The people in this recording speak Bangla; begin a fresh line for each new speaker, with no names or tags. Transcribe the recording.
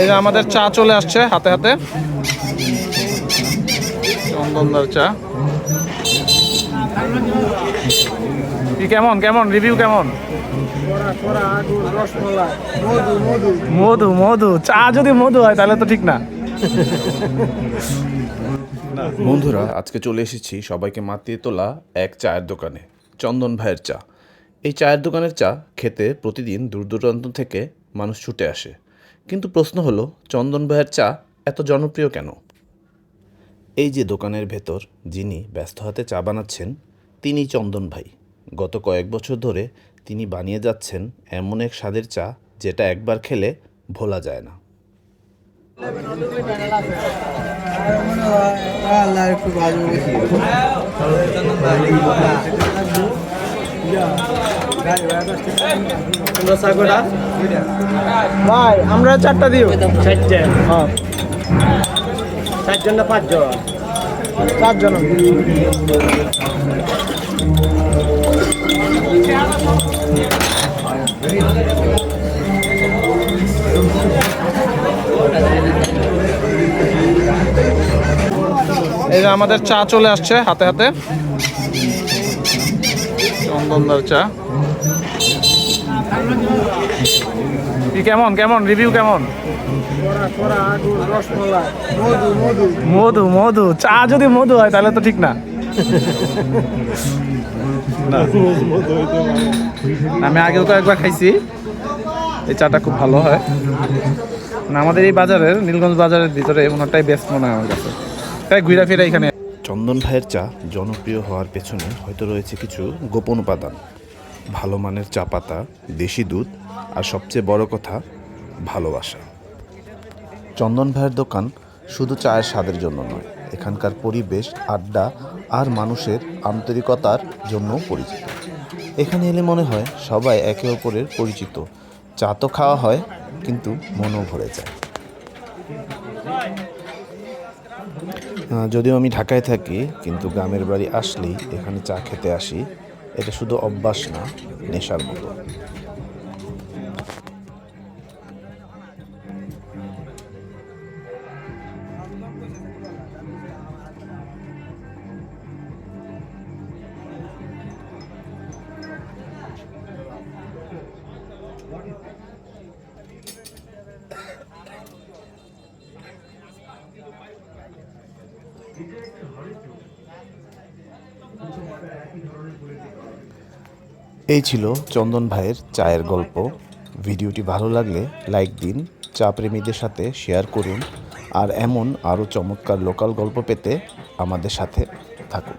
এই যে আমাদের চা চলে আসছে হাতে হাতে। চন্দনদার চা। কি কেমন কেমন? রিভিউ কেমন? মধু মধু। চা যদি মধু হয়, তাহলে তো ঠিক না।
বন্ধুরা, আজকে চলে এসেছি সবাইকে মাতিয়ে তোলা এক চায়ের দোকানে, চন্দন ভাইয়ের চা। এই চায়ের দোকানের চা খেতে প্রতিদিন দূর দূরান্ত থেকে মানুষ ছুটে আসে। কিন্তু প্রশ্ন হলো চন্দন ভাইয়ের চা এত জনপ্রিয় কেন? এই যে দোকানের ভেতর যিনি ব্যস্ত হাতে চা বানাচ্ছেন তিনি চন্দন ভাই। গত কয়েক বছর ধরে তিনি বানিয়ে যাচ্ছেন এমন এক স্বাদের চা যেটা একবার খেলে ভোলা যায় না।
আল্লাহ
ভাই আমরা চারটা দিও।
চারটে। চারজন না পাঁচজন?
চারজন। এই যে আমাদের চা চলে আসছে হাতে হাতে। চন্দনদার কেমন কেমন রিভিউ কেমন? মধু মধু, চা যদি মধু হয় তাহলে তো ঠিক না। আমি আগেও তো একবার খাইছি। এই চাটা খুব ভালো হয়। আমাদের এই বাজারের, নীলগঞ্জ বাজারের ভিতরে ওনারটাই বেস্ট মনে হয় আমার কাছে। তাই ঘুরা ফিরা এখানে
চন্দন ভাইয়ের চা জনপ্রিয় হওয়ার পেছনে হয়তো রয়েছে কিছু গোপন উপাদান। ভালো মানের চা পাতা, দেশি দুধ, আর সবচেয়ে বড় কথা, ভালোবাসা। চন্দন ভাইয়ের দোকান শুধু চায়ের স্বাদের জন্য নয়, এখানকার পরিবেশ, আড্ডা আর মানুষের আন্তরিকতার জন্যও পরিচিত। এখানে এলে মনে হয় সবাই একে অপরের পরিচিত। চা তো খাওয়া হয়, কিন্তু মনও ভরে যায়। যদিও আমি ঢাকায় থাকি, কিন্তু গ্রামের বাড়ি আসলেই এখানে চা খেতে আসি। এটা শুধু অভ্যাস না, নেশার মতো। এই ছিল চন্দন ভাইয়ের চায়ের গল্প। ভিডিওটি ভালো লাগলে লাইক দিন, চা প্রেমীদের সাথে শেয়ার করুন, আর এমন আরও চমৎকার লোকাল গল্প পেতে আমাদের সাথে থাকুন।